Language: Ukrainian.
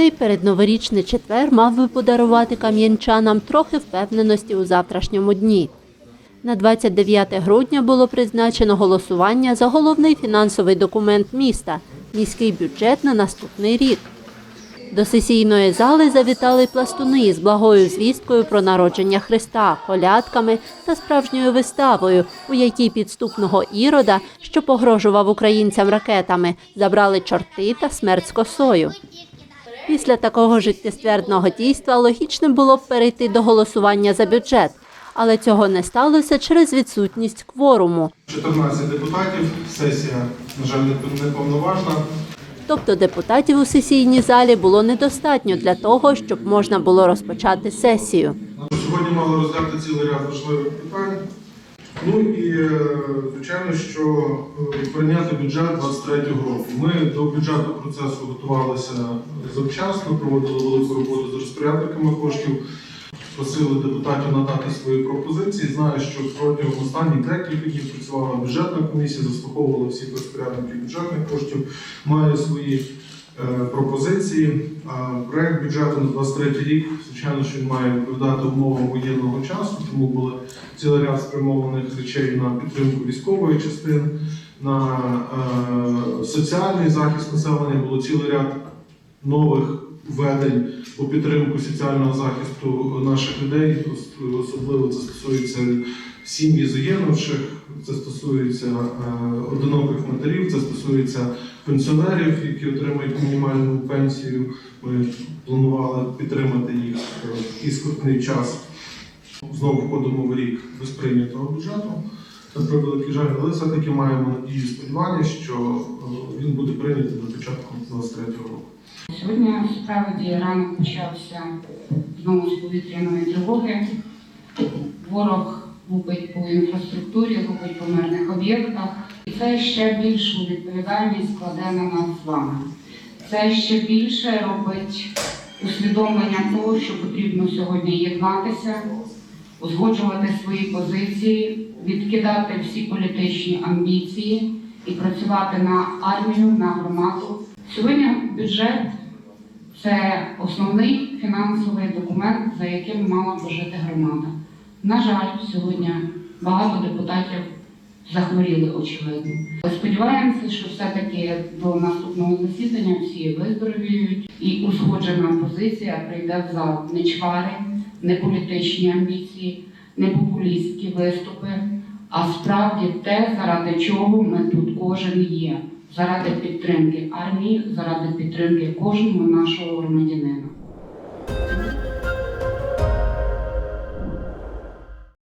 Цей передноворічний четвер мав би подарувати кам'янчанам трохи впевненості у завтрашньому дні. На 29 грудня було призначено голосування за головний фінансовий документ міста міський бюджет на наступний рік. До сесійної зали завітали пластуни з благою звісткою про народження Христа, колядками та справжньою виставою, у якій підступного ірода, що погрожував українцям ракетами, забрали чорти та смерть з косою. Після такого життєствердного дійства логічним було б перейти до голосування за бюджет, але цього не сталося через відсутність кворуму. 14 депутатів, сесія, на жаль, не- неповноважна. Тобто депутатів у сесійній залі було недостатньо для того, щоб можна було розпочати сесію. Сьогодні мали розглянути цілий ряд важливих питань. Ну і е, звичайно, що е, прийняти бюджет 23-го року. Ми до бюджетного процесу готувалися завчасно, проводили велику роботу з розпорядниками коштів, просили депутатів надати свої пропозиції. Знаю, що протягом останніх декілька днів працювала бюджетна комісія, заслуховувала всіх розпорядників бюджетних коштів, має свої пропозиції. Проект бюджету на 23 рік, звичайно, що він має відповідати умовам воєнного часу, тому були цілий ряд спрямованих речей на підтримку військової частини, на е, соціальний захист населення, було цілий ряд нових введень у підтримку соціального захисту наших людей, особливо це стосується сім'ї загинувших, це стосується е, одиноких матерів, це стосується пенсіонерів, які отримують мінімальну пенсію. Ми планували підтримати їх е, в такий скрутний час. Знову входимо в рік без прийнятого бюджету. На превеликий жаль, але все-таки маємо надію і сподівання, що е, він буде прийнятий до початку 2023 року. Сьогодні справді ранок почався знову з повітряної тривоги. Ворог лупить по інфраструктурі, лупить по мирних об'єктах. Це ще більшу відповідальність складе на нас з вами. Це ще більше робить усвідомлення того, що потрібно сьогодні єднатися, узгоджувати свої позиції, відкидати всі політичні амбіції і працювати на армію, на громаду. Сьогодні бюджет це основний фінансовий документ, за яким мала б жити громада. На жаль, сьогодні багато депутатів захворіли, очевидно. Сподіваємося, що все-таки до наступного засідання всі виздоровіють і узгоджена позиція прийде в зал. Не чвари, не політичні амбіції, не популістські виступи, а справді те, заради чого ми тут кожен є. Заради підтримки армії, заради підтримки кожного нашого громадянина.